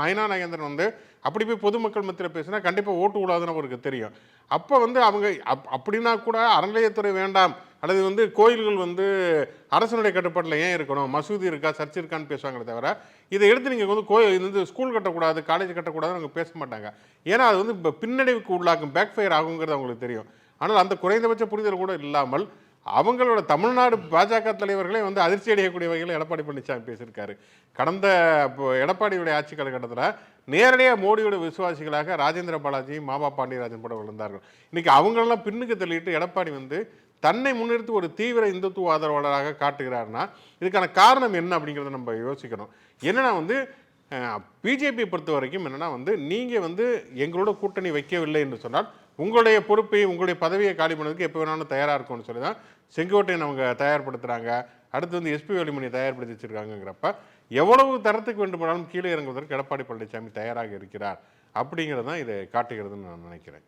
நயனா நகேந்திரன் வந்து அப்படி போய் பொதுமக்கள் மத்தியில் பேசினா கண்டிப்பாக ஓட்டு விடாதுன்னு அவருக்கு தெரியும். அப்போ வந்து அவங்க அப் அப்படின்னா கூட அறநிலையத்துறை வேண்டாம். அல்லது வந்து கோயில்கள் வந்து அரசனுடைய கட்டுப்பாட்டில் ஏன் இருக்கணும்? மசூதி இருக்கா? சர்ச் இருக்கான்னு பேசுவாங்களே தவிர இதை எடுத்து நீங்கள் வந்து கோயில் இது வந்து ஸ்கூல் கட்டக்கூடாது காலேஜ் கட்டக்கூடாதுன்னு அவங்க பேச மாட்டாங்க. ஏன்னா அது வந்து இப்போ பின்னடைவுக்கு உள்ளாக்கும் பேக் ஃபயர் ஆகுங்கிறது அவங்களுக்கு தெரியும். ஆனால் அந்த குறைந்தபட்ச புரிதல் கூட இல்லாமல் அவங்களோட தமிழ்நாடு பாஜக தலைவர்களே வந்து அதிர்ச்சி அடையக்கூடிய வகையில் எடப்பாடி பழனிசாமி பேசியிருக்காரு. கடந்த இப்போ எடப்பாடியுடைய ஆட்சி காலகட்டத்தில் நேரடியாக மோடியோட விசுவாசிகளாக ராஜேந்திர பாலாஜி மாபா பாண்டியராஜன் கூட விழுந்தார்கள். இன்னைக்கு அவங்களெல்லாம் பின்னுக்கு தள்ளிட்டு எடப்பாடி வந்து தன்னை முன்னிறுத்தி ஒரு தீவிர இந்துத்துவ ஆதரவாளராக காட்டுகிறாருன்னா இதுக்கான காரணம் என்ன அப்படிங்கிறத நம்ம யோசிக்கணும். என்னன்னா வந்து பிஜேபியை பொறுத்த வரைக்கும் என்னென்னா வந்து நீங்கள் வந்து எங்களோட கூட்டணி வைக்கவில்லை என்று சொன்னால் உங்களுடைய பொறுப்பை உங்களுடைய பதவியை காலி பண்ணதுக்கு எப்போ வேணாலும் தயாராக இருக்கும்னு சொல்லி தான் செங்கோட்டையன் அவங்க தயார்படுத்துகிறாங்க அடுத்து வந்து எஸ்பி வேலுமணி தயார்படுத்தி வச்சுருக்காங்கிறப்ப எவ்வளவு தரத்துக்கு வேண்டுமானாலும் கீழே இறங்குவதற்கு எடப்பாடி பழனிசாமி தயாராக இருக்கிறார் அப்படிங்கிறது தான் இதை காட்டுகிறதுன்னு நான் நினைக்கிறேன்.